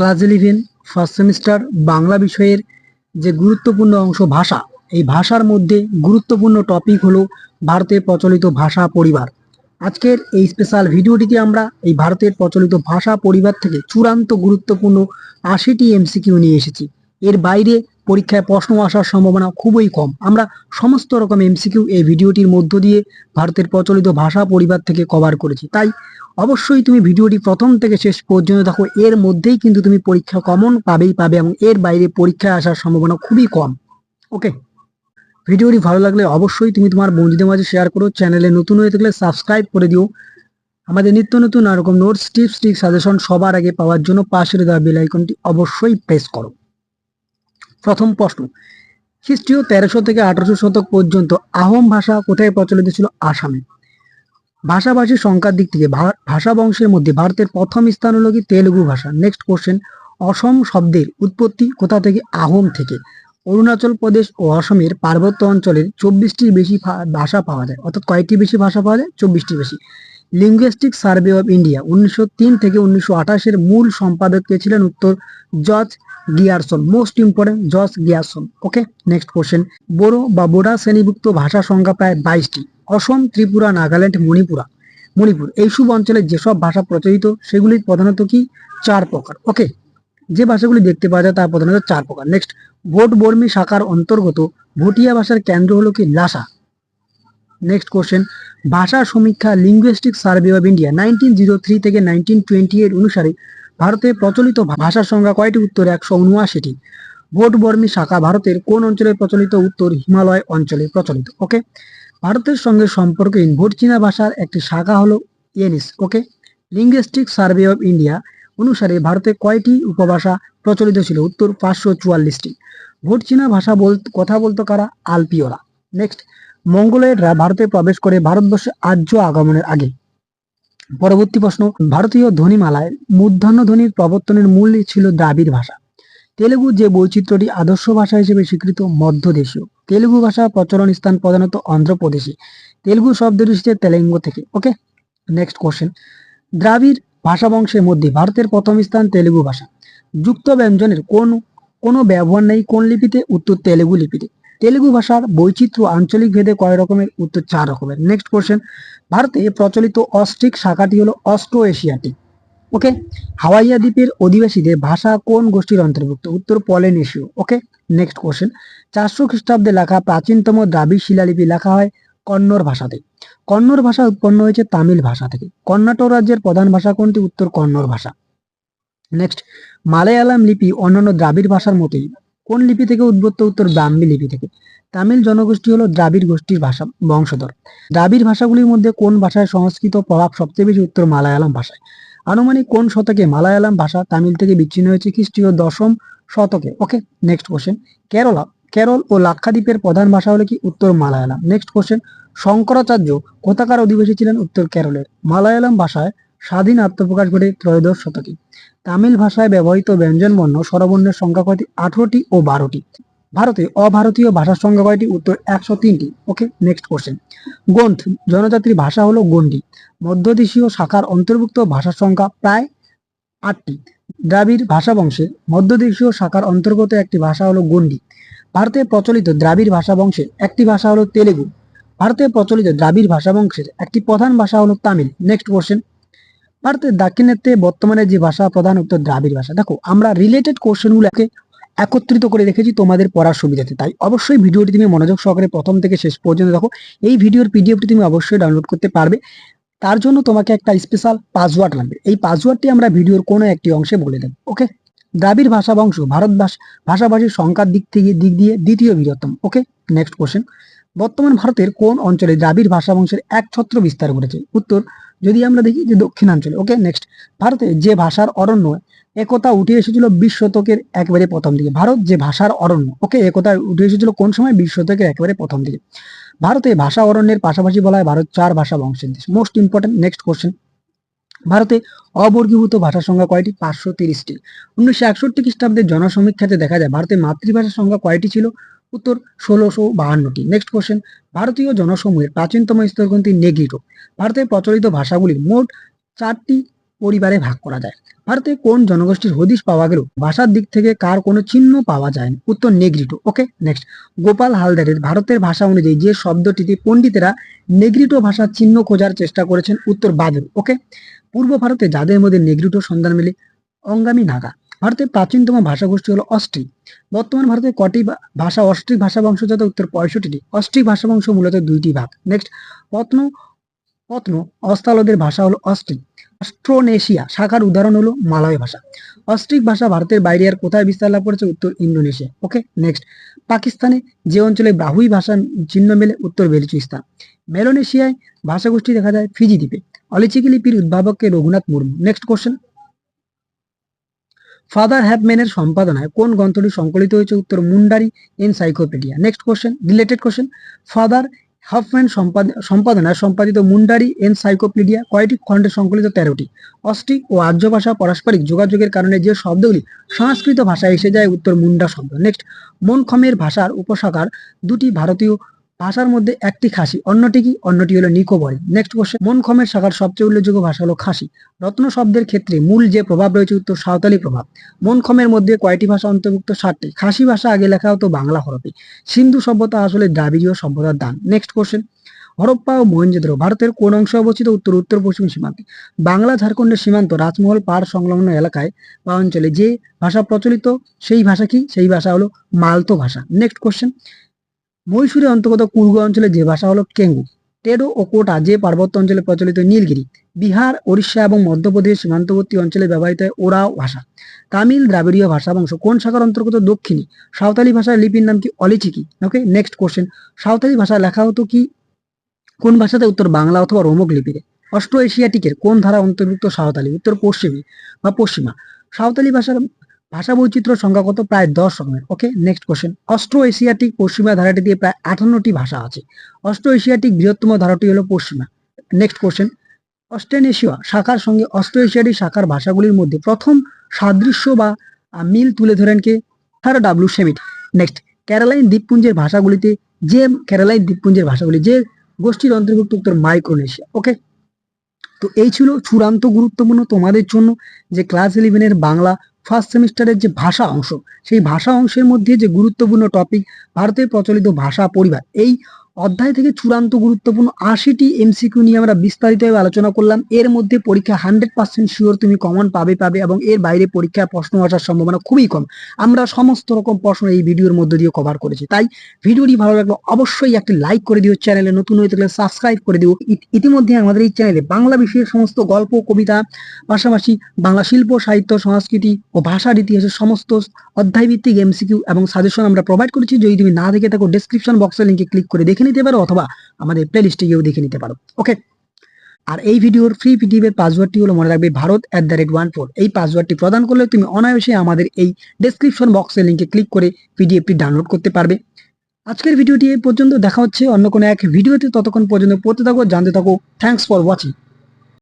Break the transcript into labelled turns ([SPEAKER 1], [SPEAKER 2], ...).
[SPEAKER 1] Class eleven first semester Bangla বিষয়ের যে গুরুত্বপূর্ণ অংশ ভাষা, এই ভাষার মধ্যে গুরুত্বপূর্ণ টপিক হলো ভারতের প্রচলিত ভাষা পরিবার। আজকের এই স্পেশাল ভিডিওটিতে আমরা এই ভারতের প্রচলিত ভাষা পরিবার থেকে চূড়ান্ত গুরুত্বপূর্ণ আশিটি এমসিকিউ নিয়ে এসেছি। এর বাইরে পরীক্ষায় প্রশ্ন আসার সম্ভাবনা খুবই কম। আমরা সমস্ত রকম এমসিকিউ এই ভিডিওটির মধ্য দিয়ে ভারতের প্রচলিত ভাষা পরিবার থেকে কভার করেছি। তাই অবশ্যই তুমি ভিডিওটি প্রথম থেকে শেষ পর্যন্ত দেখো। এর মধ্যেই কিন্তু তুমি পরীক্ষা কমন পাবেই পাবে এবং এর বাইরে পরীক্ষায় আসার সম্ভাবনা খুবই কম। ওকে? ভিডিওটি ভালো লাগলে অবশ্যই তুমি তোমার বন্ধুদের মাঝে শেয়ার করো। চ্যানেলে নতুন হয়ে থাকলে সাবস্ক্রাইব করে দিও। আমাদের নিত্য নতুন এরকম নোটস টিপস টিক সাজেশন সবার আগে পাওয়ার জন্য পাশের দেওয়া বেল আইকনটি অবশ্যই প্রেস করো। প্রথম প্রশ্ন, খ্রিস্টীয় তেরোশো থেকে আঠারোশো শতক পর্যন্ত আহোম ভাষা কোথায় প্রচলিত ছিল? আসামে। ভাষাভাষীর সংখ্যার দিক থেকে ভাষা বংশের মধ্যে ভারতের প্রথম স্থান হলো কি? তেলুগু ভাষা। নেক্সট কোশ্চেন অসম শব্দের উৎপত্তি কোথা থেকে? আহোম থেকে। অরুণাচল প্রদেশ ও অসমের পার্বত্য অঞ্চলের চব্বিশটির বেশি ভাষা পাওয়া যায়। অর্থাৎ কয়েকটি বেশি ভাষা পাওয়া যায়? চব্বিশটি বেশি। লিঙ্গুইস্টিক সার্ভে অফ ইন্ডিয়া উনিশশো তিন থেকে উনিশশো আঠাশের মূল সম্পাদক কে ছিলেন উত্তর George Grierson most important George Grierson. Okay next question Boro বা বোডা শ্রেণীভুক্ত ভাষা সংখ্যা প্রায় বাইশটি। অসম, ত্রিপুরা, নাগাল্যান্ড, মণিপুরা। মণিপুর এইসব অঞ্চলে যেসব ভাষা প্রচলিত সেগুলি প্রধানত কি? চার প্রকার। ওকে যে ভাষাগুলি দেখতে পাওয়া যায় তা প্রধানত চার প্রকার। নেক্সট ভোট বর্মী শাখার অন্তর্গত ভুটিয়া ভাষার কেন্দ্র হলো কি? লাসা। নেক্সট কোশ্চেন ভাষা সমীক্ষা linguistic survey of India nineteen zero three থেকে নাইনটিন টোয়েন্টি এর অনুসারে ভারতে প্রচলিত ভাষার সংখ্যা কয়টি উত্তর? একশো উনআশিটি। ভোট বর্মী শাখা ভারতের কোন অঞ্চলে প্রচলিত? উত্তর, হিমালয় অঞ্চলে প্রচলিত। ওকে ভারতের সঙ্গে সম্পর্কহীন ভোট চীনা ভাষার একটি শাখা হলো Yenisei okay linguistic survey of India অনুসারে ভারতে কয়টি উপভাষা প্রচলিত ছিল? উত্তর পাঁচশো চুয়াল্লিশটি। ভোট চীনা ভাষা বল, কথা বলতো কারা? আলপিওরা। নেক্সট মঙ্গোলয়েডরা ভারতে প্রবেশ করে ভারতবর্ষে আর্য আগমনের আগে। পরবর্তী প্রশ্ন, ভারতীয় ধ্বনিমালায় মূর্ধন্য ধ্বনির প্রবর্তনের মূল ছিল দ্রাবিড় ভাষা। তেলুগু যে বৈচিত্র্যটি আদর্শ ভাষা হিসেবে স্বীকৃত মধ্যদেশীয়। তেলুগু ভাষা প্রচলন স্থান প্রধানত অন্ধ্রপ্রদেশে। তেলুগু শব্দ এসেছে তেলেঙ্গু থেকে ওকে নেক্সট কোশ্চেন দ্রাবিড় ভাষা বংশের মধ্যে ভারতের প্রথম স্থান তেলুগু ভাষা। যুক্ত ব্যঞ্জনের কোন কোনো ব্যবহার নেই কোন লিপিতে, উত্তর তেলুগু লিপিতে। তেলুগু ভাষার বৈচিত্র্য আঞ্চলিক ভেদে কয় রকমের? উত্তর চার রকমের। নেক্সট কোশ্চেন ভারতে প্রচলিত অস্ট্রিক শাখাটি হলো অস্ট্রো এশিয়াটিক ওকে হাওয়াইয়া দ্বীপের অধিবাসীদের ভাষা কোন গোষ্ঠীর অন্তর্ভুক্ত? উত্তর, পলেনেশীয়। ওকে নেক্সট কোশ্চেন চারশো খ্রিস্টাব্দে লেখা প্রাচীনতম দ্রাবিড় শিলালিপি লেখা হয় কন্নড় ভাষাতে। কন্নড় ভাষা উৎপন্ন হয়েছে তামিল ভাষা থেকে। কর্ণাটক রাজ্যের প্রধান ভাষা কোনটি? উত্তর কন্নড় ভাষা। নেক্সট মালায়ালাম লিপি অন্যান্য দ্রাবিড় ভাষার মতোই। কোন লিপি থেকে উদ্ভূত উত্তর ব্রাহ্মী লিপি থেকে? তামিল জনগোষ্ঠী হলো দ্রাবিড় গোষ্ঠীর ভাষা, বংশধর। দ্রাবিড় ভাষাগুলির মধ্যে কোন ভাষায় সংস্কৃত প্রভাব সবচেয়ে বেশি উত্তর মালায়ালাম ভাষায়? আনুমানিক কোন শতকে মালায়ালাম ভাষা তামিল থেকে বিচ্ছিন্ন হয়েছে? খ্রিস্টীয় দশম শতকে। Okay next question Kerala, Kerala ও লাক্ষাদ্বীপের প্রধান ভাষা হলো কি উত্তর মালায়ালাম? নেক্সট কোশ্চেন শঙ্করাচার্য কোথাকার অধিবাসী ছিলেন উত্তর কেরলের? মালায়ালাম ভাষায় স্বাধীন আত্মপ্রকাশ ঘটে ত্রয়োদশ শতকে। তামিল ভাষায় ব্যবহৃত ব্যঞ্জনবর্ণ স্বরবর্ণের সংখ্যা কয়টি? আঠারোটি ও বারোটি। ভারতে অভারতীয় ভাষার সংখ্যা কয়টি? উত্তর একশো তিনটি। ওকে নেক্সট কোশ্চেন গ্রন্থ জনজাতির ভাষা হলো গন্ডি মধ্যদেশীয় শাখার অন্তর্ভুক্ত ভাষার সংখ্যা প্রায় আটটি। দ্রাবিড় ভাষা বংশের মধ্যদেশীয় শাখার অন্তর্গত একটি ভাষা হলো গন্ডি ভারতে প্রচলিত দ্রাবিড় ভাষা বংশের একটি ভাষা হলো তেলেগু। ভারতে প্রচলিত দ্রাবিড় ভাষা বংশের একটি প্রধান ভাষা হলো তামিল। নেক্সট কোশ্চেন ভারতের দাক্ষিণাত্যে বর্তমানে যে ভাষা প্রধান উত্তর দ্রাবিড় ভাষা। দেখো, আমরা রিলেটেড কোশ্চেনগুলোকে একত্রিত করে রেখেছি তোমাদের পড়ার সুবিধাতে। তাই অবশ্যই ভিডিওটি তুমি মনোযোগ সহকারে প্রথম থেকে শেষ পর্যন্ত দেখো। এই ভিডিওর পিডিএফটি তুমি অবশ্যই ডাউনলোড করতে পারবে। তার জন্য তোমাকে একটা স্পেশাল পাসওয়ার্ড লাগবে। এই পাসওয়ার্ডটি আমরা ভিডিওর কোনো একটি অংশে বলে দেবো। ওকে দ্রাবিড় ভাষা বংশ, ভারত ভাষাভাষীর সংখ্যার দিক থেকে দিক দিয়ে দ্বিতীয় বৃহত্তম। ওকে নেক্সট কোশ্চেন বর্তমান ভারতের কোন অঞ্চলে দ্রাবিড় ভাষা বংশের এক ছত্র বিস্তার ঘটেছে? উত্তর যদি আমরা দেখি যে দক্ষিণাঞ্চলে ওকে নেক্সট ভারতে যে ভাষার অরণ্য একতা উঠে এসেছিল বিশ শতকের একেবারে প্রথম দিকে। ভারত যে ভাষার অরণ্য ওকে একতা উঠে এসেছিল কোন সময়? বিশ শতকের একেবারে প্রথম দিকে। ভারতে ভাষা অরণ্যের পাশাপাশি বলা হয় ভারত চার ভাষা বংশের দেশ। মোস্ট ইম্পর্টেন্ট নেক্সট কোশ্চেন ভারতে অবর্গীভূত ভাষার সংখ্যা কয়টি? পাঁচশো তিরিশটি। উনিশশো একষট্টি খ্রিস্টাব্দের জনসমীক্ষাতে দেখা যায়, ভারতে মাতৃভাষার সংখ্যা কয়টি ছিল? উত্তর ষোলোশো বাহান্নটি। নেক্সট কোশ্চেন ভারতীয় জনসমূহের প্রাচীনতম স্তরগ্রন্থি নেগ্রিটো ভারতের প্রচলিত ভাষাগুলির মোট চারটি পরিবারে ভাগ করা যায়। ভারতে কোন জনগোষ্ঠীর হদিশ পাওয়া গেল? ভাষার দিক থেকে কার কোনো চিহ্ন পাওয়া যায় না উত্তর নেগ্রিটো ওকে নেক্সট গোপাল হালদারের ভারতের ভাষা অনুযায়ী যে শব্দটিতে পণ্ডিতেরা নেগ্রিটো ভাষার চিহ্ন খোঁজার চেষ্টা করেছেন, উত্তর বাদুর ওকে পূর্ব ভারতে যাদের মধ্যে নেগ্রিটো সন্ধান মেলে? অঙ্গামী নাগা। ভারতের প্রাচীনতম ভাষাগোষ্ঠী হলো অস্ট্রিক বর্তমান ভারতে কটি ভাষা অস্ট্রিক ভাষা বংশজাত উত্তর পঁয়ষট্টিটি। অস্ট্রিক ভাষা বংশ মূলত দুইটি ভাগ। নেক্সট পত্ন পত্ন অস্তালদের ভাষা হলো অস্ট্রিক অস্ট্রোনেশিয়া, শাখার উদাহরণ হলো মালয় ভাষা। অস্ট্রিক ভাষা ভারতের বাইরে আর কোথায় বিস্তার লাভ করেছে? উত্তর ইন্দোনেশিয়া। ওকে নেক্সট পাকিস্তানে যে অঞ্চলে ব্রাহুই ভাষা চিহ্ন মেলে, উত্তর বেলুচিস্তান। মেলোনেশিয়ায় ভাষাগোষ্ঠী দেখা যায় ফিজি দ্বীপে। অলিচিকি লিপির উদ্ভাবককে Raghunath Murmu. Next question father হ্যাপম্যানের সম্পাদনায় কোন গ্রন্থটি সংকলিত হয়েছে? উত্তর Mundari encyclopedia next question related question father Hoffmann সম্পাদ- সম্পাদনায় সম্পাদিত মুন্ডারি এনসাইক্লোপিডিয়া কয়টি খণ্ডে সংকলিত? তেরোটি। অস্ট্রিক ও আর্য ভাষা পারস্পরিক যোগাযোগের কারণে যে শব্দগুলি সংস্কৃত ভাষায় এসে যায়, উত্তর মুন্ডা শব্দ। নেক্সট মনখমের ভাষার উপশাখার দুটি ভারতীয় ভাষার মধ্যে একটি খাসি, অন্যটি কি? অন্যটি হলো নিকোবরি। নেক্সট কোশ্চেন মনখমের শাখার সবচেয়ে উল্লেখযোগ্য ভাষা হলো খাসি। রত্ন শব্দের ক্ষেত্রে মূল যে প্রভাব রয়েছে উত্তর সাঁওতালি প্রভাব। মনখমের মধ্যে কয়টি ভাষা অন্তর্ভুক্ত? ষাটটি খাসি ভাষা আগে লেখা হতো বাংলা হরফে সিন্ধু সভ্যতা আসলে দ্রাবিড়ীয় সভ্যতার দান। নেক্সট কোশ্চেন হরপ্পা ও মহেঞ্জোদড়ো ভারতের কোন অংশে অবস্থিত উত্তর উত্তর, পশ্চিম সীমান্তে? বাংলা, ঝাড়খণ্ডের সীমান্ত, রাজমহল পাহাড় সংলগ্ন এলাকায় বা অঞ্চলে যে ভাষা প্রচলিত, সেই ভাষা কি? সেই ভাষা হলো মালতো ভাষা। নেক্সট কোশ্চেন মহীশূরের অন্তর্গত কুর্গ অঞ্চলে যে ভাষা হলো কেঙ্গু। টেডো ও কোটা যে পার্বত্য অঞ্চলে প্রচলিত নীলগিরি, বিহার, ওড়িশা এবং মধ্যপ্রদেশ সীমান্তবর্তী অঞ্চলে ব্যবহৃত হয় ওরাও ভাষা। তামিল দ্রাবিড়ীয় ভাষা বংশ। কোন শাখার অন্তর্গত দক্ষিণী? সাঁওতালি ভাষার লিপির নাম কি Ol Chiki? Okay next question Santali ভাষা লেখা হতো কি? কোন ভাষাতে উত্তর বাংলা অথবা রোমক লিপিতে? অস্ট্রো এশিয়াটিকের কোন ধারা অন্তর্ভুক্ত সাঁওতালি? উত্তর পশ্চিমী বা পশ্চিমা। সাঁওতালি ভাষার ভাষা বৈচিত্র্য সংখ্যা কত প্রায় দশ রকমের okay next question Austro Asiatic পশ্চিমা ধারাটি দিয়ে প্রায় আঠান্নটি ভাষা আছে। অস্ট্রো এশিয়াটিক বৃহত্তম ধারাটি হলো পশ্চিমা। নেক্সট কোশ্চেন অস্ট্রেনেশিয়া শাখার সঙ্গে অস্ট্রো এশিয়াটিক শাখার ভাষাগুলির মধ্যে প্রথম সাদৃশ্য বা মিল তুলে ধরেন কে? থার ডাব্লু সেমিট নেক্সট ক্যারালাইন দ্বীপপুঞ্জের ভাষাগুলিতে যে ক্যারালাইন দ্বীপপুঞ্জের ভাষাগুলি যে গোষ্ঠীর অন্তর্ভুক্ত উত্তর মাইক্রোনেশিয়া। ওকে তো এই ছিল চূড়ান্ত গুরুত্বপূর্ণ তোমাদের জন্য যে ক্লাস ইলেভেনের বাংলা ফার্স্ট সেমিস্টারের যে ভাষা অংশ, সেই ভাষা অংশের মধ্যে যে গুরুত্বপূর্ণ টপিক ভারতের প্রচলিত ভাষা পরিবার, এই অধ্যায় থেকে চূড়ান্ত গুরুত্বপূর্ণ আশিটি এমসিকিউ নিয়ে আমরা বিস্তারিতভাবে আলোচনা করলাম। এর মধ্যে পরীক্ষা হান্ড্রেড পার্সেন্ট শিওর তুমি কমন পাবে পাবে এবং এর বাইরে পরীক্ষায় প্রশ্ন আসার সম্ভাবনা খুবই কম। আমরা সমস্ত রকম প্রশ্ন এই ভিডিওর মধ্যে দিয়ে কভার করেছি। তাই ভিডিওটি ভালো লাগল অবশ্যই একটি লাইক করে দিও চ্যানেলে নতুন হয়ে থাকলে সাবস্ক্রাইব করে দিও। ইতিমধ্যে আমাদের এই চ্যানেলে বাংলা বিষয়ের সমস্ত গল্প, কবিতা, পাশাপাশি বাংলা শিল্প, সাহিত্য, সংস্কৃতি ও ভাষার ইতিহাসের সমস্ত অধ্যায় অধ্যায়ভিত্তিক এমসিকিউ এবং সাজেশন আমরা প্রোভাইড করেছি। যদি তুমি না দেখে থাকো ডেসক্রিপশন বক্সের লিঙ্কে ক্লিক করে দেখে নিতে পারো অথবা আমাদের প্লে লিস্টে গিয়েও দেখে নিতে পারো। ওকে আর এই ভিডিওর ফ্রি পিডিএফ এর পাসওয়ার্ডটি হলো মনে রাখবে Bharat at the rate one four এই পাসওয়ার্ডটি প্রদান করলে তুমি অনায়াসে আমাদের এই ডেসক্রিপশন বক্সের লিঙ্কে ক্লিক করে পিডিএফটি ডাউনলোড করতে পারবে। আজকের ভিডিওটি এই পর্যন্ত দেখা হচ্ছে। অন্য কোনো এক ভিডিওতে ততক্ষণ পর্যন্ত পড়তে থাকো, জানতে থাকো। Thanks for watching